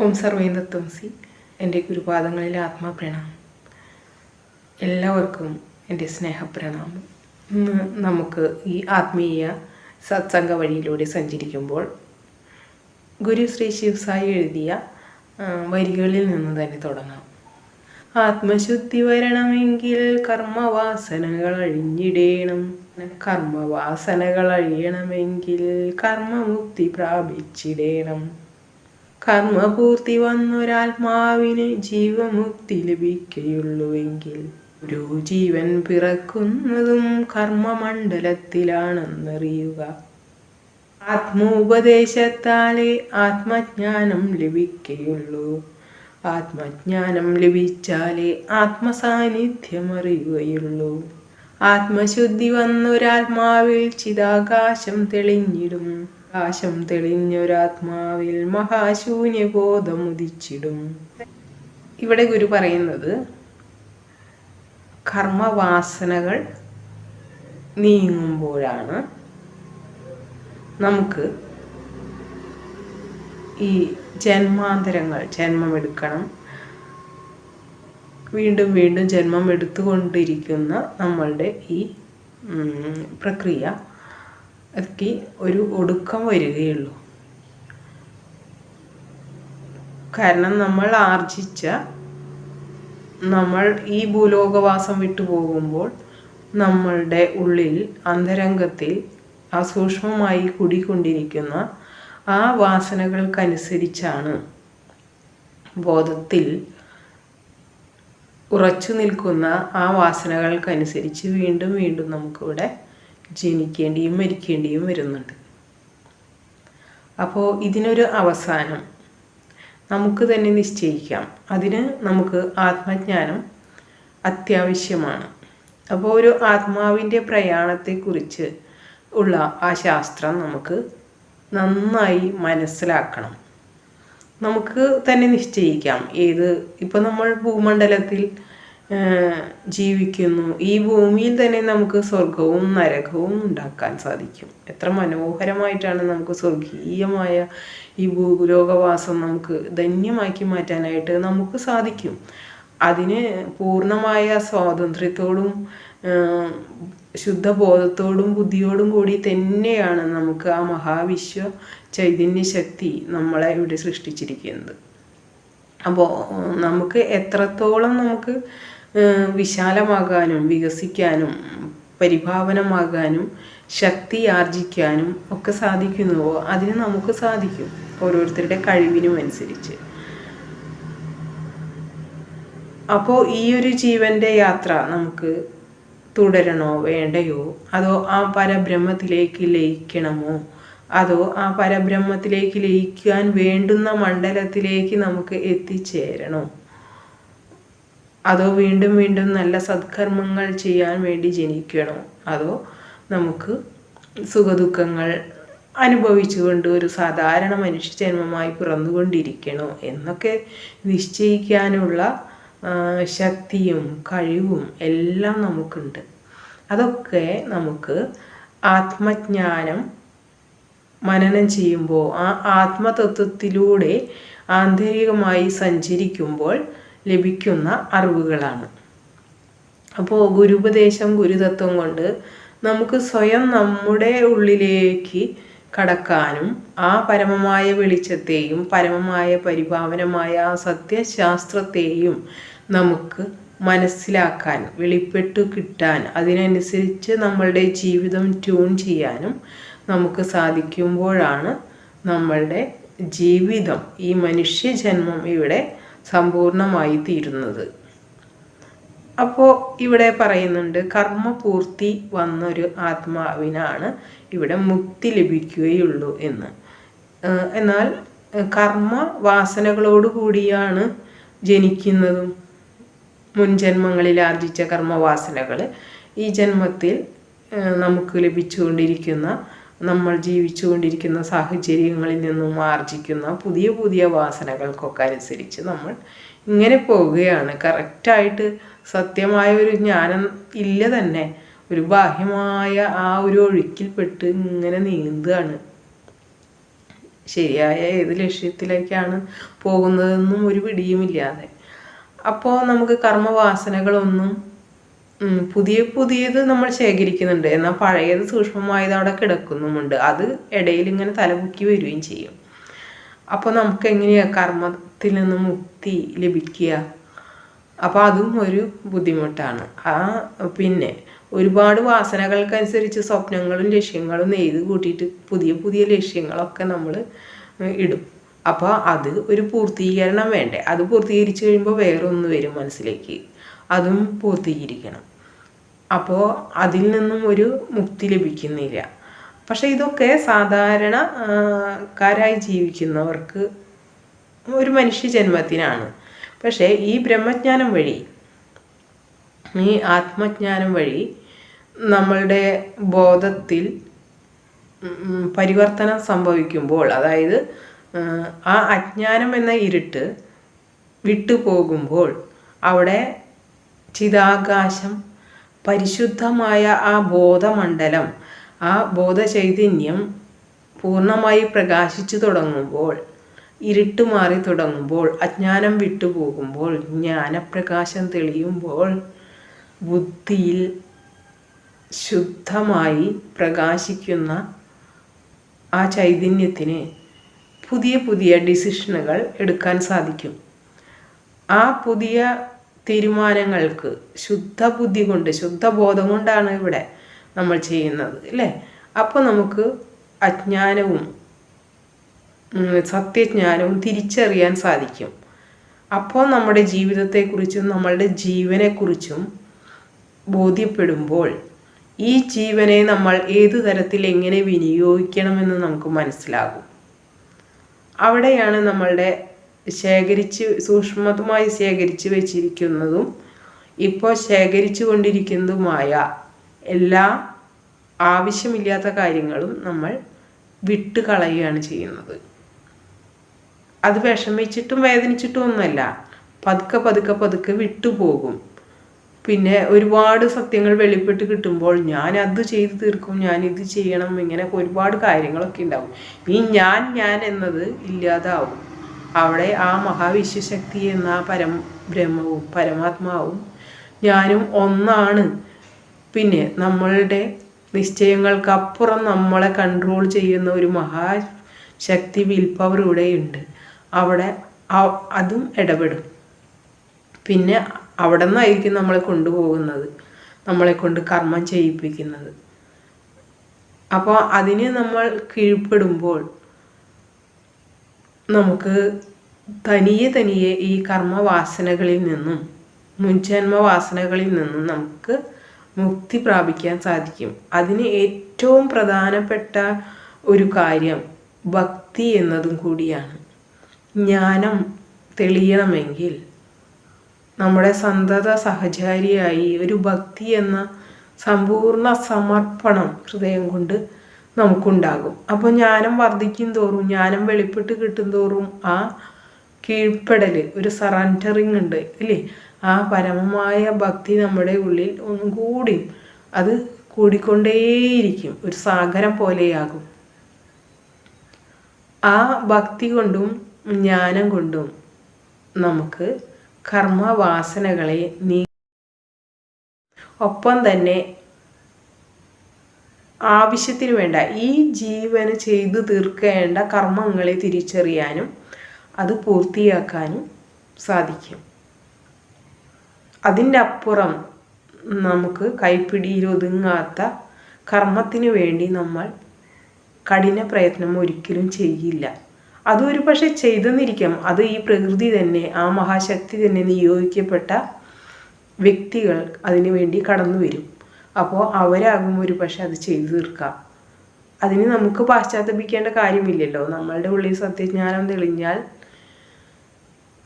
ഓം സർവേന്ദ്രത്വംസി എന്റെ ഗുരുപാദങ്ങളിലെ ആത്മാപ്രണാമം. എല്ലാവർക്കും എന്റെ സ്നേഹപ്രണാമം. ഇന്ന് നമുക്ക് ഈ ആത്മീയ സത്സംഗ വഴിയിലൂടെ സഞ്ചരിക്കുമ്പോൾ ഗുരു ശ്രീ ശിവസായി എഴുതിയ വരികളിൽ നിന്ന് തന്നെ തുടങ്ങാം. ആത്മശുദ്ധി വരണമെങ്കിൽ കർമ്മവാസനകൾ അഴിഞ്ഞിടേണം. കർമ്മവാസനകൾ അഴിയണമെങ്കിൽ കർമ്മമുക്തി പ്രാപിച്ചിടേണം. കർമ്മപൂർത്തി വന്നൊരാത്മാവിന് ജീവമുക്തി ലഭിക്കുകയുള്ളുവെങ്കിൽ ഒരു ജീവൻ പിറക്കുന്നതും കർമ്മമണ്ഡലത്തിലാണെന്നറിയുക. ആത്മോപദേശത്താലേ ആത്മജ്ഞാനം ലഭിക്കുകയുള്ളൂ ആത്മജ്ഞാനം ലഭിച്ചാലേ ആത്മസാന്നിധ്യം അറിയുകയുള്ളൂ ആത്മശുദ്ധി വന്നൊരാത്മാവിൽ ചിതാകാശം തെളിഞ്ഞിടും. ആകാശം തെളിഞ്ഞൊരാത്മാവിൽ മഹാശൂന്യബോധം ഉദിച്ചിടും ഇവിടെ ഗുരു പറയുന്നത് കർമ്മവാസനകൾ നീങ്ങുമ്പോഴാണ് നമുക്ക് ഈ ജന്മാന്തരങ്ങൾ ജന്മമെടുക്കണം. വീണ്ടും വീണ്ടും ജന്മം എടുത്തുകൊണ്ടിരിക്കുന്ന നമ്മളുടെ ഈ പ്രക്രിയ ഒക്കെ ഒരു ഒടുക്കം വരികയുള്ളൂ. കാരണം നമ്മൾ ആർജിച്ച നമ്മൾ ഈ ഭൂലോകവാസം വിട്ടു പോകുമ്പോൾ നമ്മളുടെ ഉള്ളിൽ അന്തരംഗത്തിൽ അസൂക്ഷ്മമായി കുടികൊണ്ടിരിക്കുന്ന ആ വാസനകൾക്കനുസരിച്ചാണ് ബോധത്തിൽ ഉറച്ചു നിൽക്കുന്ന ആ വാസനകൾക്കനുസരിച്ച് വീണ്ടും വീണ്ടും നമുക്കിവിടെ ജനിക്കേണ്ടിയും മരിക്കേണ്ടിയും വരുന്നുണ്ട്. അപ്പോൾ ഇതിനൊരു അവസാനം. നമുക്ക് തന്നെ നിശ്ചയിക്കാം. അതിന് നമുക്ക് ആത്മജ്ഞാനം അത്യാവശ്യമാണ്. അപ്പോൾ ഒരു ആത്മാവിന്റെ പ്രയാണത്തെക്കുറിച്ച് ഉള്ള ആ ശാസ്ത്രം നമുക്ക് നന്നായി മനസ്സിലാക്കണം. നമുക്ക് തന്നെ നിശ്ചയിക്കാം. ഏത് ഇപ്പം നമ്മൾ ഭൂമണ്ഡലത്തിൽ ജീവിക്കുന്നു. ഈ ഭൂമിയിൽ തന്നെ നമുക്ക് സ്വർഗവും നരകവും ഉണ്ടാക്കാൻ സാധിക്കും. എത്ര മനോഹരമായിട്ടാണ് നമുക്ക് സ്വർഗീയമായ ഈ ഭൂലോകവാസം നമുക്ക് ധന്യമാക്കി മാറ്റാനായിട്ട് നമുക്ക് സാധിക്കും. അതിന് പൂർണമായ സ്വാതന്ത്ര്യത്തോടും ശുദ്ധബോധത്തോടും ബുദ്ധിയോടും കൂടി തന്നെയാണ് നമുക്ക് ആ മഹാവിശ്വ ചൈതന്യ ശക്തി നമ്മളെ ഇവിടെ സൃഷ്ടിച്ചിരിക്കുന്നത്. അപ്പോൾ നമുക്ക് എത്രത്തോളം നമുക്ക് വിശാലമാകാനും വികസിക്കാനും പരിഭാവനമാകാനും ശക്തി ആർജിക്കാനും ഒക്കെ സാധിക്കുന്നുവോ അതിന് നമുക്ക് സാധിക്കും ഓരോരുത്തരുടെ കഴിവിനും അനുസരിച്ച് അപ്പോൾ ഈ ഒരു ജീവന്റെ യാത്ര നമുക്ക് തുടരണോ വേണ്ടയോ? അതോ ആ പരബ്രഹ്മത്തിലേക്ക് ലയിക്കണമോ? അതോ ആ പരബ്രഹ്മത്തിലേക്ക് ലയിക്കാൻ വേണ്ടുന്ന മണ്ഡലത്തിലേക്ക് നമുക്ക് എത്തിച്ചേരണോ? അതോ വീണ്ടും വീണ്ടും നല്ല സത്കർമ്മങ്ങൾ ചെയ്യാൻ വേണ്ടി ജനിക്കണോ? അതോ നമുക്ക് സുഖദുഃഖങ്ങൾ അനുഭവിച്ചുകൊണ്ട് ഒരു സാധാരണ മനുഷ്യ ജന്മമായി പിറന്നുകൊണ്ടിരിക്കണോ? എന്നൊക്കെ നിശ്ചയിക്കാനുള്ള ശക്തിയും കഴിവും എല്ലാം നമുക്കുണ്ട്. അതൊക്കെ നമുക്ക് ആത്മജ്ഞാനം മനനം ചെയ്യുമ്പോൾ ആ ആത്മതത്വത്തിലൂടെ ആന്തരികമായി സഞ്ചരിക്കുമ്പോൾ ലഭിക്കുന്ന അറിവുകളാണ്. അപ്പോൾ ഗുരുപദേശം ഗുരുതത്വം കൊണ്ട് നമുക്ക് സ്വയം നമ്മുടെ ഉള്ളിലേക്ക് കടക്കാനും ആ പരമമായ വെളിച്ചത്തെയും പരമമായ പരിഭാവനമായ ആ സത്യശാസ്ത്രത്തെയും നമുക്ക് മനസ്സിലാക്കാൻ വെളിപ്പെട്ടു കിട്ടാൻ അതിനനുസരിച്ച് നമ്മളുടെ ജീവിതം ട്യൂൺ ചെയ്യാനും നമുക്ക് സാധിക്കുമ്പോഴാണ് നമ്മളുടെ ജീവിതം. ഈ മനുഷ്യജന്മം ഇവിടെ സമ്പൂർണമായി തീരുന്നത് അപ്പോൾ ഇവിടെ പറയുന്നുണ്ട് കർമ്മപൂർത്തി വന്നൊരു ആത്മാവിനാണ് ഇവിടെ മുക്തി ലഭിക്കുകയുള്ളൂ എന്ന്. എന്നാൽ കർമ്മ വാസനകളോട് കൂടിയാണ് ജനിക്കുന്നതും മുൻ ജന്മങ്ങളിൽ ആർജിച്ച കർമ്മവാസനകൾ ഈ ജന്മത്തിൽ നമുക്ക് ലഭിച്ചുകൊണ്ടിരിക്കുന്ന നമ്മൾ ജീവിച്ചുകൊണ്ടിരിക്കുന്ന സാഹചര്യങ്ങളിൽ നിന്നും ആർജിക്കുന്ന പുതിയ പുതിയ വാസനകൾക്കൊക്കെ അനുസരിച്ച് നമ്മൾ ഇങ്ങനെ പോവുകയാണ്. കറക്റ്റായിട്ട് സത്യമായ ഒരു ജ്ഞാനം ഇല്ല തന്നെ. ഒരു ബാഹ്യമായ ആ ഒരു ഒഴുക്കിൽപ്പെട്ട് ഇങ്ങനെ നീന്തുകയാണ്. ശരിയായ ഏത് ലക്ഷ്യത്തിലേക്കാണ് പോകുന്നതെന്നും ഒരു പിടിയുമില്ലാതെ. അപ്പോൾ നമുക്ക് കർമ്മവാസനകളൊന്നും പുതിയ പുതിയത് നമ്മൾ ശേഖരിക്കുന്നുണ്ട്. എന്നാൽ പഴയത് സൂക്ഷ്മമായത് അവിടെ കിടക്കുന്നുമുണ്ട്. അത് ഇടയിൽ ഇങ്ങനെ തലപൊക്കി വരികയും ചെയ്യും. അപ്പോൾ നമുക്ക് എങ്ങനെയാണ് കർമ്മത്തിൽ നിന്ന് മുക്തി ലഭിക്കുക? അപ്പോൾ അതും ഒരു ബുദ്ധിമുട്ടാണ്. ആ പിന്നെ ഒരുപാട് വാസനകൾക്കനുസരിച്ച് സ്വപ്നങ്ങളും ലക്ഷ്യങ്ങളും നെയ്ത് കൂട്ടിയിട്ട് പുതിയ പുതിയ ലക്ഷ്യങ്ങളൊക്കെ നമ്മൾ ഇടും. അപ്പോൾ അത് ഒരു പൂർത്തീകരണം വേണ്ടേ? അത് പൂർത്തീകരിച്ച് കഴിയുമ്പോൾ വേറെ ഒന്ന് വരും മനസ്സിലേക്ക്. അതും പൂർത്തീകരിക്കണം. അപ്പോൾ അതിൽ നിന്നും ഒരു മുക്തി ലഭിക്കുന്നില്ല. പക്ഷേ ഇതൊക്കെ സാധാരണ ആ, കാരായി ജീവിക്കുന്നവർക്ക് ഒരു മനുഷ്യ ജന്മത്തിനാണ്. പക്ഷേ ഈ ബ്രഹ്മജ്ഞാനം വഴി ഈ ആത്മജ്ഞാനം വഴി നമ്മളുടെ ബോധത്തിൽ പരിവർത്തനം സംഭവിക്കുമ്പോൾ അതായത് ആ അജ്ഞാനം എന്ന ഇരുട്ട് വിട്ടുപോകുമ്പോൾ അവിടെ ചിതാകാശം പരിശുദ്ധമായ ആ ബോധമണ്ഡലം ആ ബോധചൈതന്യം പൂർണമായി പ്രകാശിച്ചു തുടങ്ങുമ്പോൾ ഇരുട്ട് മാറി തുടങ്ങുമ്പോൾ അജ്ഞാനം വിട്ടുപോകുമ്പോൾ ജ്ഞാനപ്രകാശം തെളിയുമ്പോൾ ബുദ്ധിയിൽ ശുദ്ധമായി പ്രകാശിക്കുന്ന ആ ചൈതന്യത്തിന് പുതിയ പുതിയ ഡിസിഷനുകൾ എടുക്കാൻ സാധിക്കും. ആ പുതിയ തീരുമാനങ്ങൾക്ക് ശുദ്ധ ബുദ്ധി കൊണ്ട് ശുദ്ധബോധം കൊണ്ടാണ് ഇവിടെ നമ്മൾ ചെയ്യുന്നത് അല്ലേ അപ്പോൾ നമുക്ക് അജ്ഞാനവും സത്യജ്ഞാനവും തിരിച്ചറിയാൻ സാധിക്കും. അപ്പോൾ നമ്മുടെ ജീവിതത്തെക്കുറിച്ചും നമ്മളുടെ ജീവനെക്കുറിച്ചും ബോധ്യപ്പെടുമ്പോൾ ഈ ജീവനെ നമ്മൾ ഏത് തരത്തിൽ എങ്ങനെ വിനിയോഗിക്കണമെന്ന് നമുക്ക് മനസ്സിലാകും. അവിടെയാണ് നമ്മളുടെ ശേഖരിച്ച് സൂക്ഷ്മമായി ശേഖരിച്ച് വെച്ചിരിക്കുന്നതും ഇപ്പോൾ ശേഖരിച്ചു കൊണ്ടിരിക്കുന്നതുമായ എല്ലാ ആവശ്യമില്ലാത്ത കാര്യങ്ങളും നമ്മൾ വിട്ട് കളയുകയാണ് ചെയ്യുന്നത്. അത് വിഷമിച്ചിട്ടും വേദനിച്ചിട്ടും ഒന്നുമല്ല. പതുക്കെ പതുക്കെ പതുക്കെ വിട്ടുപോകും പിന്നെ ഒരുപാട് സത്യങ്ങൾ വെളിപ്പെട്ട് കിട്ടുമ്പോൾ ഞാൻ അത് ചെയ്ത് തീർക്കും ഞാൻ ഇത് ചെയ്യണം ഇങ്ങനെ ഒരുപാട് കാര്യങ്ങളൊക്കെ ഉണ്ടാവും. ഈ ഞാൻ ഞാൻ എന്നത് ഇല്ലാതാവും. അവിടെ ആ മഹാവിശ്വശക്തി എന്ന പരം ബ്രഹ്മവും പരമാത്മാവും ഞാനും ഒന്നാണ്. പിന്നെ നമ്മളുടെ നിശ്ചയങ്ങൾക്കപ്പുറം നമ്മളെ കൺട്രോൾ ചെയ്യുന്ന ഒരു മഹാശക്തി വിൽ ഇവിടെയുണ്ട്. അവിടെ അതും ഇടപെടും. പിന്നെ അവിടെ നിന്നായിരിക്കും നമ്മളെ കൊണ്ടുപോകുന്നത്. നമ്മളെ കൊണ്ട് കർമ്മം ചെയ്യിപ്പിക്കുന്നത്. അപ്പോൾ അതിന് നമ്മൾ കീഴ്പ്പെടുമ്പോൾ നമുക്ക് തനിയെ തനിയെ ഈ കർമ്മവാസനകളിൽ നിന്നും മുൻജന്മവാസനകളിൽ നിന്നും നമുക്ക് മുക്തി പ്രാപിക്കാൻ സാധിക്കും. അതിന് ഏറ്റവും പ്രധാനപ്പെട്ട ഒരു കാര്യം ഭക്തി എന്നതും കൂടിയാണ്. ജ്ഞാനം തെളിയണമെങ്കിൽ നമ്മുടെ സന്തത സഹചാരിയായി ഒരു ഭക്തി എന്ന സമ്പൂർണ സമർപ്പണം ഹൃദയം കൊണ്ട് നമുക്കുണ്ടാകും. അപ്പോൾ ജ്ഞാനം വർദ്ധിക്കും തോറും ജ്ഞാനം വെളിപ്പെട്ട് കിട്ടും തോറും ആ കീഴ്പ്പെടൽ ഒരു സറണ്ടറിങ് ഉണ്ട് അല്ലേ? ആ പരമമായ ഭക്തി നമ്മുടെ ഉള്ളിൽ ഒന്നും കൂടി അത് കൂടിക്കൊണ്ടേയിരിക്കും ഒരു സാഗരം പോലെയാകും. ആ ഭക്തി കൊണ്ടും ജ്ഞാനം കൊണ്ടും നമുക്ക് കർമ്മവാസനകളെ നീ ഒപ്പം തന്നെ ആവശ്യത്തിന് വേണ്ട. ഈ ജീവന് ചെയ്തു തീർക്കേണ്ട കർമ്മങ്ങളെ തിരിച്ചറിയാനും അത് പൂർത്തിയാക്കാനും സാധിക്കും. അതിന്റെ അപ്പുറം നമുക്ക് കൈപ്പിടിയിൽ ഒതുങ്ങാത്ത കർമ്മത്തിന് വേണ്ടി നമ്മൾ കഠിന പ്രയത്നം ഒരിക്കലും ചെയ്യില്ല. അതൊരു പക്ഷെ ചെയ്തെന്നിരിക്കാം. അത് ഈ പ്രകൃതി തന്നെ ആ മഹാശക്തി തന്നെ നിയോഗിക്കപ്പെട്ട വ്യക്തികൾ അതിനു വേണ്ടി കടന്നു വരും അപ്പോൾ അവരാകും ഒരു പക്ഷെ അത് ചെയ്തു തീർക്കാം. അതിന് നമുക്ക് പാശ്ചാത്തപിക്കേണ്ട കാര്യമില്ലല്ലോ. നമ്മളുടെ ഉള്ളിൽ സത്യജ്ഞാനം തെളിഞ്ഞാൽ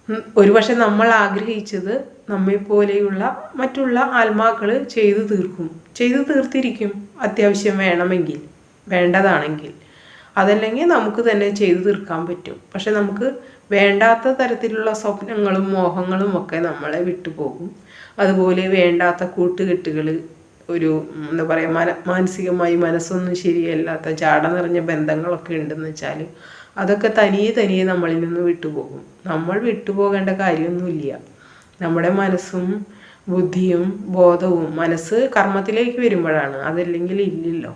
ഒരു ഒരുപക്ഷെ നമ്മൾ ആഗ്രഹിച്ചത് നമ്മെ പോലെയുള്ള മറ്റുള്ള ആത്മാക്കൾ ചെയ്തു തീർക്കും. ചെയ്തു തീർത്തിരിക്കും അത്യാവശ്യം വേണമെങ്കിൽ വേണ്ടതാണെങ്കിൽ. അതല്ലെങ്കിൽ നമുക്ക് തന്നെ ചെയ്തു തീർക്കാൻ പറ്റും. പക്ഷെ നമുക്ക് വേണ്ടാത്ത തരത്തിലുള്ള സ്വപ്നങ്ങളും മോഹങ്ങളും ഒക്കെ നമ്മളെ വിട്ടുപോകും. അതുപോലെ വേണ്ടാത്ത കൂട്ടുകെട്ടുകൾ ഒരു എന്താ പറയുക മന മാനസികമായി മനസ്സൊന്നും ശരിയല്ലാത്ത ചാട നിറഞ്ഞ ബന്ധങ്ങളൊക്കെ ഉണ്ടെന്ന് വെച്ചാൽ അതൊക്കെ തനിയെ തനിയെ നമ്മളിൽ നിന്ന് വിട്ടുപോകും. നമ്മൾ വിട്ടുപോകേണ്ട കാര്യമൊന്നുമില്ല. നമ്മുടെ മനസ്സും ബുദ്ധിയും ബോധവും മനസ്സ് കർമ്മത്തിലേക്ക് വരുമ്പോഴാണ്. അതല്ലെങ്കിൽ ഇല്ലല്ലോ.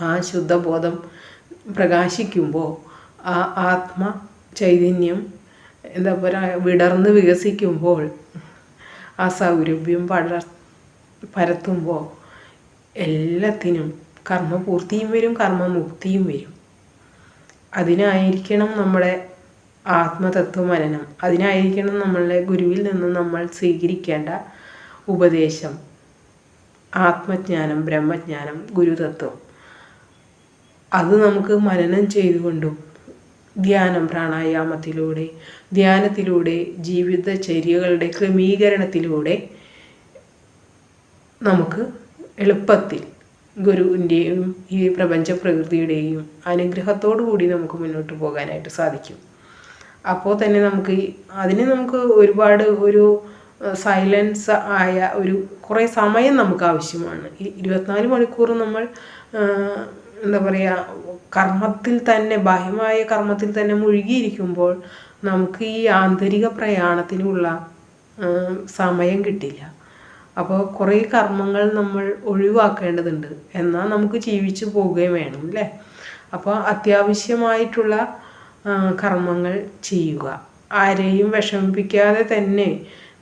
ആ ശുദ്ധബോധം പ്രകാശിക്കുമ്പോൾ ആ ആത്മ ചൈതന്യം എന്താ പറയുക വിടർന്ന് വികസിക്കുമ്പോൾ ആ സൗരഭ്യം പടർ പരത്തുമ്പോൾ എല്ലാത്തിനും കർമ്മപൂർത്തിയും വരും കർമ്മമുക്തിയും വരും. അതിനായിരിക്കണം നമ്മുടെ ആത്മതത്വ മനനം അതിനായിരിക്കണം നമ്മളുടെ ഗുരുവിൽ നിന്ന് നമ്മൾ സ്വീകരിക്കേണ്ട ഉപദേശം. ആത്മജ്ഞാനം ബ്രഹ്മജ്ഞാനം ഗുരുതത്വം. അത് നമുക്ക് മനനം ചെയ്തുകൊണ്ടും ധ്യാനം പ്രാണായാമത്തിലൂടെ ധ്യാനത്തിലൂടെ ജീവിതചര്യകളുടെ ക്രമീകരണത്തിലൂടെ നമുക്ക് എളുപ്പത്തിൽ ഗുരുവിന്റെയും ഈ പ്രപഞ്ച പ്രകൃതിയുടെയും അനുഗ്രഹത്തോടു കൂടി നമുക്ക് മുന്നോട്ട് പോകാനായിട്ട് സാധിക്കും. അപ്പോൾ തന്നെ നമുക്ക് അതിന് നമുക്ക് ഒരുപാട് ഒരു സൈലൻസ് ആയ ഒരു കുറേ സമയം നമുക്ക് ആവശ്യമാണ്. ഇരുപത്തിനാല് മണിക്കൂർ നമ്മൾ എന്താ പറയുക കർമ്മത്തിൽ തന്നെ ബാഹ്യമായ കർമ്മത്തിൽ തന്നെ മുഴുകിയിരിക്കുമ്പോൾ നമുക്ക് ഈ ആന്തരിക പ്രയാണത്തിനുള്ള സമയം കിട്ടില്ല. അപ്പോൾ കുറേ കർമ്മങ്ങൾ നമ്മൾ ഒഴിവാക്കേണ്ടതുണ്ട്. എന്നാൽ നമുക്ക് ജീവിച്ചു പോവുകയും വേണം അല്ലേ? അപ്പോൾ അത്യാവശ്യമായിട്ടുള്ള കർമ്മങ്ങൾ ചെയ്യുക. ആരെയും വിഷമിപ്പിക്കാതെ തന്നെ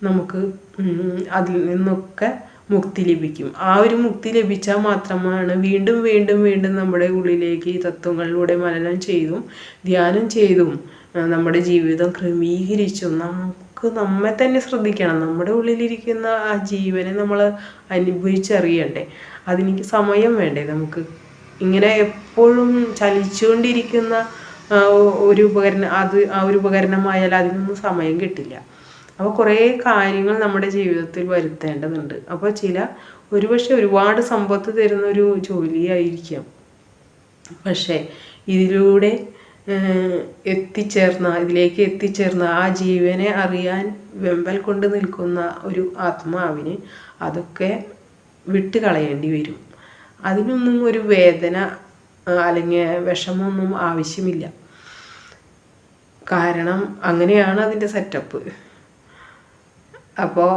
നമുക്ക് അതിൽ നിന്നൊക്കെ മുക്തി ലഭിക്കും. ആ ഒരു മുക്തി ലഭിച്ചാൽ മാത്രമാണ് വീണ്ടും വീണ്ടും വീണ്ടും നമ്മുടെ ഉള്ളിലേക്ക് ഈ തത്വങ്ങളിലൂടെ മനനം ചെയ്തും ധ്യാനം ചെയ്തും നമ്മുടെ ജീവിതം ക്രമീകരിച്ചും. നമുക്ക് നമ്മെ തന്നെ ശ്രദ്ധിക്കണം. നമ്മുടെ ഉള്ളിലിരിക്കുന്ന ആ ജീവനെ നമ്മൾ അനുഭവിച്ചറിയണ്ടേ. അതിനെനിക്ക് സമയം വേണ്ടേ നമുക്ക്. ഇങ്ങനെ എപ്പോഴും ചലിച്ചുകൊണ്ടിരിക്കുന്ന ഒരു ഉപകരണം അത് ആ ഒരു ഉപകരണമായാൽ അതിനൊന്നും സമയം കിട്ടില്ല. അപ്പോൾ കുറേ കാര്യങ്ങൾ നമ്മുടെ ജീവിതത്തിൽ വരുത്തേണ്ടതുണ്ട്. അപ്പോൾ ചില ഒരുപക്ഷെ ഒരുപാട് സമ്പത്ത് തരുന്ന ഒരു ജോലിയായിരിക്കാം. പക്ഷേ ഇതിലൂടെ എത്തിച്ചേർന്ന ഇതിലേക്ക് എത്തിച്ചേർന്ന ആ ജീവനെ അറിയാൻ വെമ്പൽ കൊണ്ട് നിൽക്കുന്ന ഒരു ആത്മാവിന് അതൊക്കെ വിട്ട് കളയേണ്ടി വരും. അതിനൊന്നും ഒരു വേദന അല്ലെങ്കിൽ വിഷമമൊന്നും ആവശ്യമില്ല. കാരണം അങ്ങനെയാണ് അതിന്റെ സെറ്റപ്പ് അപ്പോൾ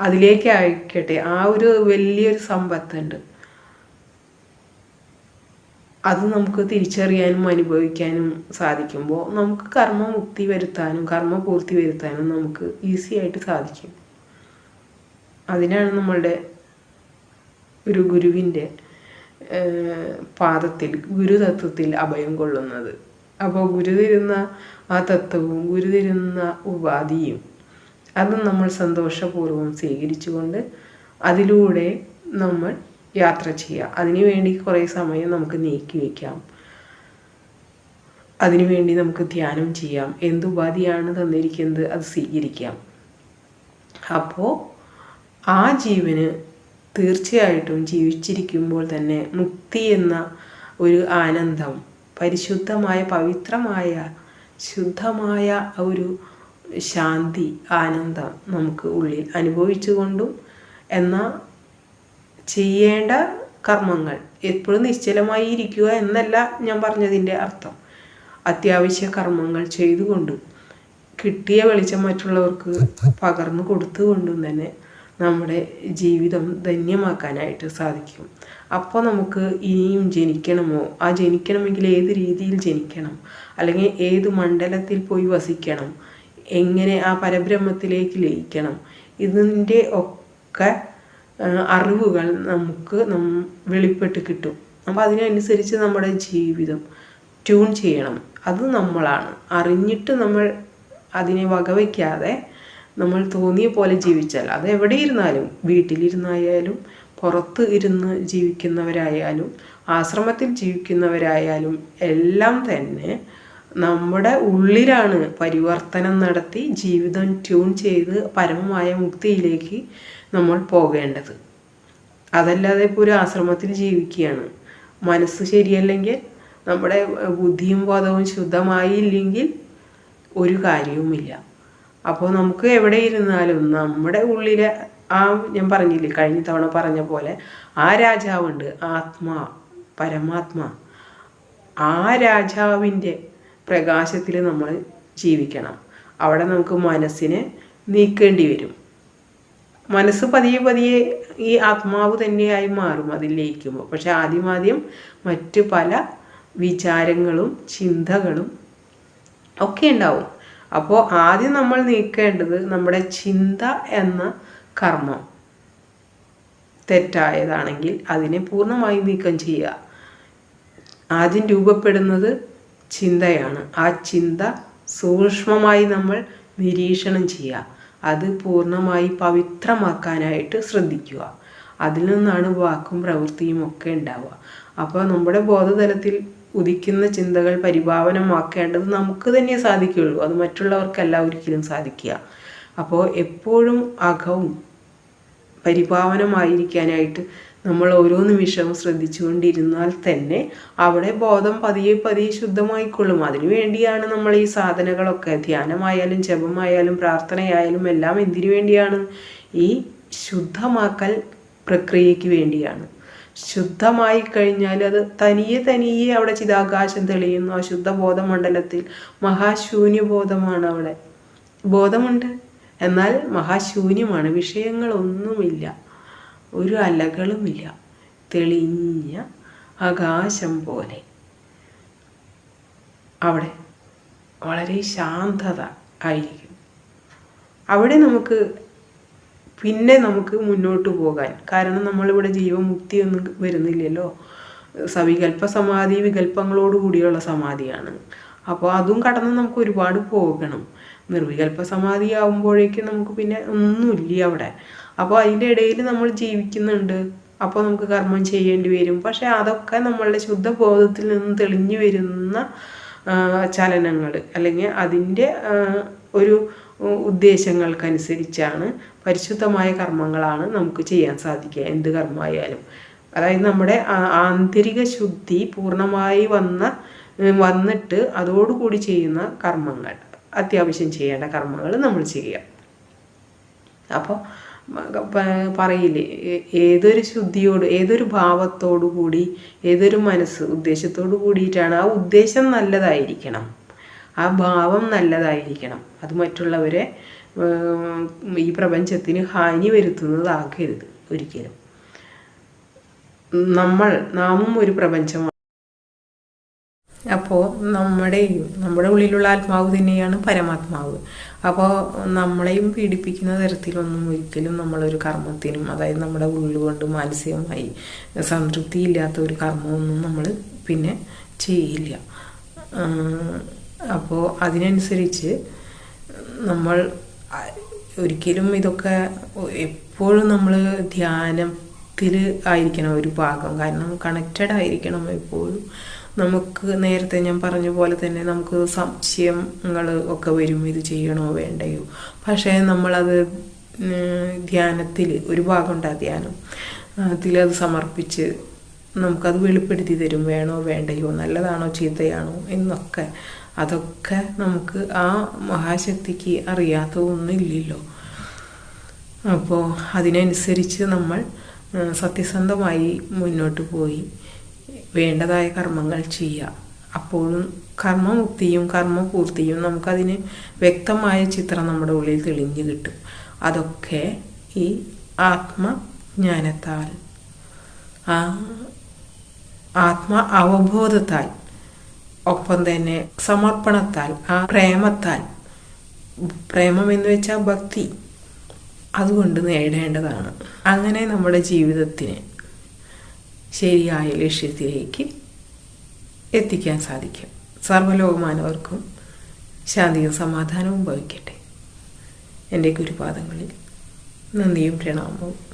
അതിലേക്ക് അയക്കട്ടെ ആ ഒരു വലിയൊരു സമ്പത്തുണ്ട്. അത് നമുക്ക് തിരിച്ചറിയാനും അനുഭവിക്കാനും സാധിക്കുമ്പോൾ നമുക്ക് കർമ്മമുക്തി വരുത്താനും കർമ്മ പൂർത്തി വരുത്താനും നമുക്ക് ഈസി ആയിട്ട് സാധിക്കും. അതിനാണ് നമ്മളുടെ ഒരു ഗുരുവിന്റെ പാദത്തിൽ ഗുരുതത്വത്തിൽ അഭയം കൊള്ളുന്നത്. അപ്പോൾ ഗുരു തരുന്ന ആ തത്വവും ഗുരു തരുന്ന ഉപാധിയും അത് നമ്മൾ സന്തോഷപൂർവം സ്വീകരിച്ചുകൊണ്ട് അതിലൂടെ നമ്മൾ യാത്ര ചെയ്യുക അതിനു വേണ്ടി കുറേ സമയം നമുക്ക് നീക്കി വയ്ക്കാം അതിനുവേണ്ടി നമുക്ക് ധ്യാനം ചെയ്യാം. എന്തുപാധിയാണ് തന്നിരിക്കുന്നത് അത് സ്വീകരിക്കാം. അപ്പോൾ ആ ജീവന് തീർച്ചയായിട്ടും ജീവിച്ചിരിക്കുമ്പോൾ തന്നെ മുക്തി എന്ന ഒരു ആനന്ദം പരിശുദ്ധമായ പവിത്രമായ ശുദ്ധമായ ഒരു ശാന്തി ആനന്ദം നമുക്ക് ഉള്ളിൽ അനുഭവിച്ചുകൊണ്ടും എന്നാൽ ചെയ്യേണ്ട കർമ്മങ്ങൾ എപ്പോഴും നിശ്ചലമായി ഇരിക്കുക എന്നല്ല ഞാൻ പറഞ്ഞതിന്റെ അർത്ഥം. അത്യാവശ്യ കർമ്മങ്ങൾ ചെയ്തുകൊണ്ടും കിട്ടിയ വെളിച്ചം മറ്റുള്ളവർക്ക് പകർന്നു കൊടുത്തുകൊണ്ടും തന്നെ നമ്മുടെ ജീവിതം ധന്യമാക്കാനായിട്ട് സാധിക്കും. അപ്പോൾ നമുക്ക് ഇനിയും ജനിക്കണമോ? ആ ജനിക്കണമെങ്കിൽ ഏത് രീതിയിൽ ജനിക്കണം? അല്ലെങ്കിൽ ഏത് മണ്ഡലത്തിൽ പോയി വസിക്കണം? എങ്ങനെ ആ പരബ്രഹ്മത്തിലേക്ക് ലയിക്കണം? ഇതിന്റെ ഒക്കെ അറിവുകൾ നമുക്ക് വെളിപ്പെട്ട് കിട്ടും. അപ്പം അതിനനുസരിച്ച് നമ്മുടെ ജീവിതം ട്യൂൺ ചെയ്യണം. അത് നമ്മളാണ്. അറിഞ്ഞിട്ട് നമ്മൾ അതിനെ വകവയ്ക്കാതെ നമ്മൾ തോന്നിയ പോലെ ജീവിച്ചാൽ അത് എവിടെ ഇരുന്നാലും വീട്ടിലിരുന്നായാലും പുറത്ത് ഇരുന്ന് ജീവിക്കുന്നവരായാലും ആശ്രമത്തിൽ ജീവിക്കുന്നവരായാലും എല്ലാം തന്നെ നമ്മുടെ ഉള്ളിലാണ് പരിവർത്തനം നടത്തി ജീവിതം ട്യൂൺ ചെയ്ത് പരമമായ മുക്തിയിലേക്ക് നമ്മൾ പോകേണ്ടത്. അതല്ലാതെ ഇപ്പോൾ ഒരു ആശ്രമത്തിൽ ജീവിക്കുകയാണ്. മനസ്സ് ശരിയല്ലെങ്കിൽ നമ്മുടെ ബുദ്ധിയും ബോധവും ശുദ്ധമായില്ലെങ്കിൽ ഒരു കാര്യവുമില്ല. അപ്പോൾ നമുക്ക് എവിടെ ഇരുന്നാലും നമ്മുടെ ഉള്ളിലെ ആ ഞാൻ പറഞ്ഞില്ലേ കഴിഞ്ഞ തവണ പറഞ്ഞ പോലെ ആ രാജാവുണ്ട് ആത്മാ പരമാത്മാ. ആ രാജാവിന്റെ പ്രകാശത്തിൽ നമ്മൾ ജീവിക്കണം. അവിടെ നമുക്ക് മനസ്സിനെ നീക്കേണ്ടി വരും. മനസ്സ് പതിയെ പതിയെ ഈ ആത്മാവ് തന്നെയായി മാറും അതിൽ ലയിക്കുമ്പോൾ. പക്ഷെ ആദ്യം ആദ്യം മറ്റ് പല വിചാരങ്ങളും ചിന്തകളും ഒക്കെ ഉണ്ടാവും. അപ്പോൾ ആദ്യം നമ്മൾ നീക്കേണ്ടത് നമ്മുടെ ചിന്ത എന്ന കർമ്മം. തെറ്റായതാണെങ്കിൽ അതിനെ പൂർണമായി നീക്കം ചെയ്യുക. ആദ്യം രൂപപ്പെടുന്നത് ചിന്തയാണ്. ആ ചിന്ത സൂക്ഷ്മമായി നമ്മൾ നിരീക്ഷണം ചെയ്യുക. അത് പൂർണമായി പവിത്രമാക്കാനായിട്ട് ശ്രദ്ധിക്കുക. അതിൽ നിന്നാണ് വാക്കും പ്രവൃത്തിയും ഒക്കെ ഉണ്ടാവുക. അപ്പോൾ നമ്മുടെ ബോധതലത്തിൽ ഉദിക്കുന്ന ചിന്തകൾ പരിഭാവനമാക്കേണ്ടത് നമുക്ക് തന്നെ സാധിക്കുകയുള്ളൂ. അത് മറ്റുള്ളവർക്കല്ല ഒരിക്കലും സാധിക്കുക. അപ്പോൾ എപ്പോഴും അകവും പരിഭാവനമായിരിക്കാനായിട്ട് നമ്മൾ ഓരോ നിമിഷവും ശ്രദ്ധിച്ചുകൊണ്ടിരുന്നാൽ തന്നെ അവിടെ ബോധം പതിയെ പതിയെ ശുദ്ധമായിക്കൊള്ളും. അതിനു വേണ്ടിയാണ് നമ്മൾ ഈ സാധനകളൊക്കെ ധ്യാനമായാലും ജപമായാലും പ്രാർത്ഥനയായാലും എല്ലാം എന്തിനു വേണ്ടിയാണ്? ഈ ശുദ്ധമാക്കൽ പ്രക്രിയയ്ക്ക് വേണ്ടിയാണ്. ശുദ്ധമായി കഴിഞ്ഞാൽ അത് തനിയെ തനിയെ അവിടെ ചിതാകാശം തെളിയുന്നു. ആ ശുദ്ധ ബോധമണ്ഡലത്തിൽ മഹാശൂന്യബോധമാണ് അവിടെ. ബോധമുണ്ട്. എന്നാൽ മഹാശൂന്യമാണ്. വിഷയങ്ങളൊന്നുമില്ല. ഒരു അലകളുമില്ല. തെളിഞ്ഞ ആകാശം പോലെ. അവിടെ വളരെ ശാന്തത ആയിരിക്കും. അവിടെ നമുക്ക് പിന്നെ നമുക്ക് മുന്നോട്ട് പോകാൻ. കാരണം നമ്മളിവിടെ ജീവമുക്തി ഒന്നും വരുന്നില്ലല്ലോ. സവികൽപ്പ സമാധി വികല്പങ്ങളോട് കൂടിയുള്ള സമാധിയാണ്. അപ്പോൾ അതും കടന്ന് നമുക്ക് ഒരുപാട് പോകണം. നിർവികൽപ്പ സമാധി ആകുമ്പോഴേക്കും നമുക്ക് പിന്നെ ഒന്നുമില്ല അവിടെ. അപ്പോൾ അതിന്റെ ഇടയിൽ നമ്മൾ ജീവിക്കുന്നുണ്ട്. അപ്പോൾ നമുക്ക് കർമ്മം ചെയ്യേണ്ടി വരും. പക്ഷേ അതൊക്കെ നമ്മളുടെ ശുദ്ധബോധത്തിൽ നിന്ന് തെളിഞ്ഞു വരുന്ന ചലനങ്ങൾ അല്ലെങ്കിൽ അതിന്റെ ഒരു ഉദ്ദേശങ്ങൾക്കനുസരിച്ചാണ് പരിശുദ്ധമായ കർമ്മങ്ങളാണ് നമുക്ക് ചെയ്യാൻ സാധിക്കുക. എന്ത് കർമ്മമായാലും. അതായത് നമ്മുടെ ആന്തരിക ശുദ്ധി പൂർണമായി വന്ന വന്നിട്ട് അതോടുകൂടി ചെയ്യുന്ന കർമ്മങ്ങൾ. അത്യാവശ്യം ചെയ്യേണ്ട കർമ്മങ്ങൾ നമ്മൾ ചെയ്യുക. അപ്പോൾ പറയില്ലേ? ഏതൊരു ശുദ്ധിയോട് ഏതൊരു ഭാവത്തോടു കൂടി ഏതൊരു മനസ്സ് ഉദ്ദേശത്തോടു കൂടിയിട്ടാണ് ആ ഉദ്ദേശം നല്ലതായിരിക്കണം. ആ ഭാവം നല്ലതായിരിക്കണം. അത് മറ്റുള്ളവരെ ഈ പ്രപഞ്ചത്തിന് ഹാനി വരുത്തുന്നതാകരുത് ഒരിക്കലും. നമ്മൾ നാമും ഒരു പ്രപഞ്ചമാണ്. അപ്പോൾ നമ്മുടെയും നമ്മുടെ ഉള്ളിലുള്ള ആത്മാവ് തന്നെയാണ് പരമാത്മാവ്. അപ്പോൾ നമ്മളെയും പീഡിപ്പിക്കുന്ന തരത്തിലൊന്നും ഒരിക്കലും നമ്മളൊരു കർമ്മത്തിനും അതായത് നമ്മുടെ ഉള്ളുകൊണ്ട് മാനസികമായി സംതൃപ്തി ഇല്ലാത്ത ഒരു കർമ്മമൊന്നും നമ്മൾ പിന്നെ ചെയ്യില്ല. അപ്പോൾ അതിനനുസരിച്ച് നമ്മൾ ഒരിക്കലും ഇതൊക്കെ എപ്പോഴും നമ്മൾ ധ്യാനത്തിൽ ആയിരിക്കണം ഒരു ഭാഗം. കാരണം കണക്റ്റഡ് ആയിരിക്കണം എപ്പോഴും. നമുക്ക് നേരത്തെ ഞാൻ പറഞ്ഞ പോലെ തന്നെ നമുക്ക് സംശയങ്ങൾ ഒക്കെ വരും. ഇത് ചെയ്യണോ വേണ്ടയോ? പക്ഷേ നമ്മളത് ധ്യാനത്തിൽ ഒരു ഭാഗമുണ്ട് ആ ധ്യാനം. അതിലത് സമർപ്പിച്ച് നമുക്കത് വെളിപ്പെടുത്തി തരും. വേണോ വേണ്ടയോ? നല്ലതാണോ ചീത്തയാണോ? എന്നൊക്കെ. അതൊക്കെ നമുക്ക് ആ മഹാശക്തിക്ക് അറിയാത്തതൊന്നുമില്ലല്ലോ അപ്പോൾ അതിനനുസരിച്ച് നമ്മൾ സത്യസന്ധമായി മുന്നോട്ട് പോയി. വേണ്ടതായ കർമ്മങ്ങൾ ചെയ്യുക. അപ്പോഴും കർമ്മമുക്തിയും കർമ്മപൂർത്തിയും നമുക്കതിന് വ്യക്തമായ ചിത്രം നമ്മുടെ ഉള്ളിൽ തെളിഞ്ഞു കിട്ടും. അതൊക്കെ ഈ ആത്മജ്ഞാനത്താൽ. ആ ആത്മ അവബോധത്താൽ ഒപ്പം തന്നെ സമർപ്പണത്താൽ ആ പ്രേമത്താൽ. പ്രേമം എന്ന് വെച്ചാൽ ഭക്തി. അതുകൊണ്ട് നേടേണ്ടതാണ് അങ്ങനെ നമ്മുടെ ജീവിതത്തിന് ശരിയായ ലക്ഷ്യത്തിലേക്ക് എത്തിക്കാൻ സാധിക്കും. സർവലോകമാനവർക്കും ശാന്തിയും സമാധാനവും ഭവിക്കട്ടെ. എന്റെ ഗുരുപാദങ്ങളിൽ നന്ദിയും പ്രണാമവും.